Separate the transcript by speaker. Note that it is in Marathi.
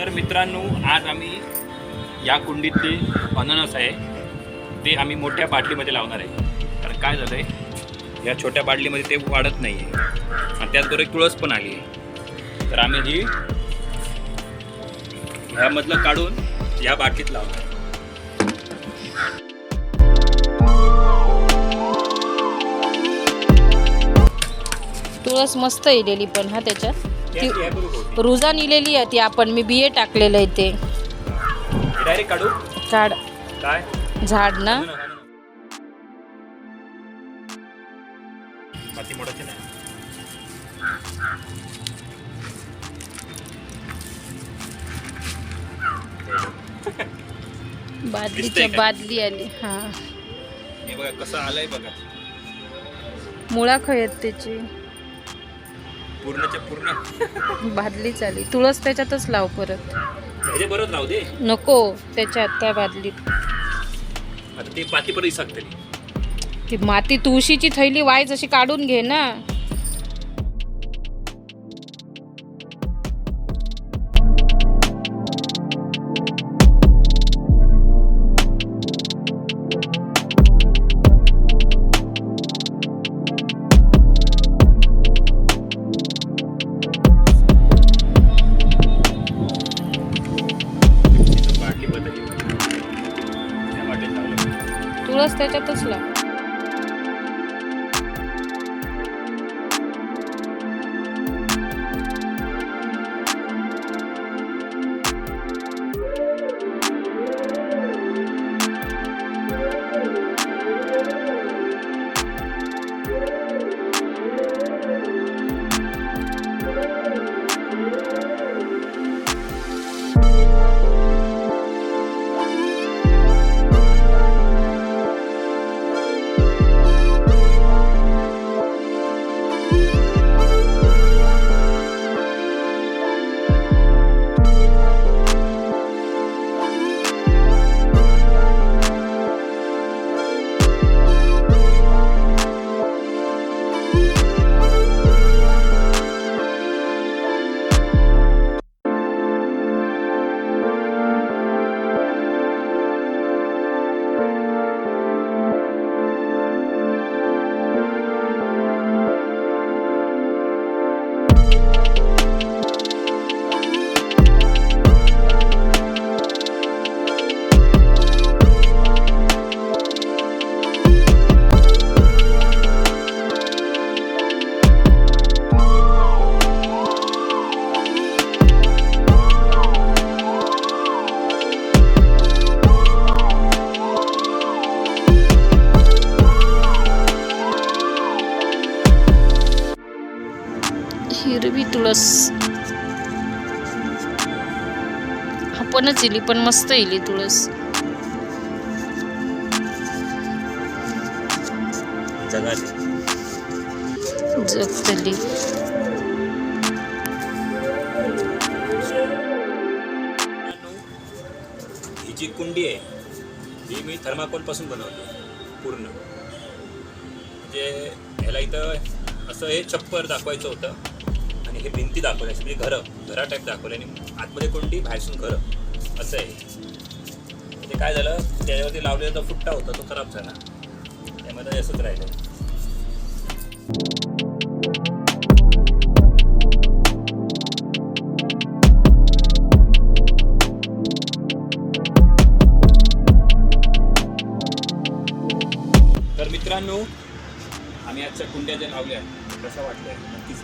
Speaker 1: तर मित्रांनो आज आम्ही या कुंडीतले अननस आहे. ते आम्ही मोठ्या बाटलीमध्ये लावणार आहे. कारण काय झालं आहे या छोट्या बाटलीमध्ये ते वाढत नाही आहे आणि त्याचबरोबर तुळस पण आली आहे. तर आम्ही ही ह्यामधलं काढून या बाटलीत लावणार आहे.
Speaker 2: तुळस मस्त येलेली पण हा त्याच्यात. ती? रुजान इलेली आहे ती आपण. मी बिये टाकलेलं आहे ते.
Speaker 1: डायरेक्ट काढू?
Speaker 2: झाड
Speaker 1: काय?
Speaker 2: झाड ना. बादलीच्या? बादली आली. हा.
Speaker 1: हे बघा कसं आलंय बघा.
Speaker 2: मुळा खयत त्याची.
Speaker 1: पूर्णच्या पूर्ण.
Speaker 2: बादलीच आली तुळस त्याच्यातच लाव परत.
Speaker 1: ह्याचे बरोबर राहू दे.
Speaker 2: नको त्याच्यात त्या बादलीत.
Speaker 1: आता ते पाती परत
Speaker 2: ती माती तुळशीची थैली वाईज अशी काढून घे ना.
Speaker 1: लावलं
Speaker 2: त्याच्यातच लाव. हिरवी तुळस. आपणच इली पण मस्त इली तुळस.
Speaker 1: जगात
Speaker 2: जगतली.
Speaker 1: ही जी कुंडी आहे ही मी थर्माकोलपासून बनवली पूर्ण. म्हणजे ह्याला इथं असं हे छप्पर दाखवायचं होतं. आणि हे भिंती दाखवल्या म्हणजे घरं घरा टाईप दाखवले आणि आतमध्ये कोणती? बाहेरसून घरं. असं आहे. ते काय झालं? त्याच्यावरती लावलेला जो फुट्टा होता तो खराब झाला. त्यामध्ये असंच राहिलं तर मित्रांनो आम्ही आजच्या कुंड्या ज्या लावल्या कसं वाटल्या नक्कीच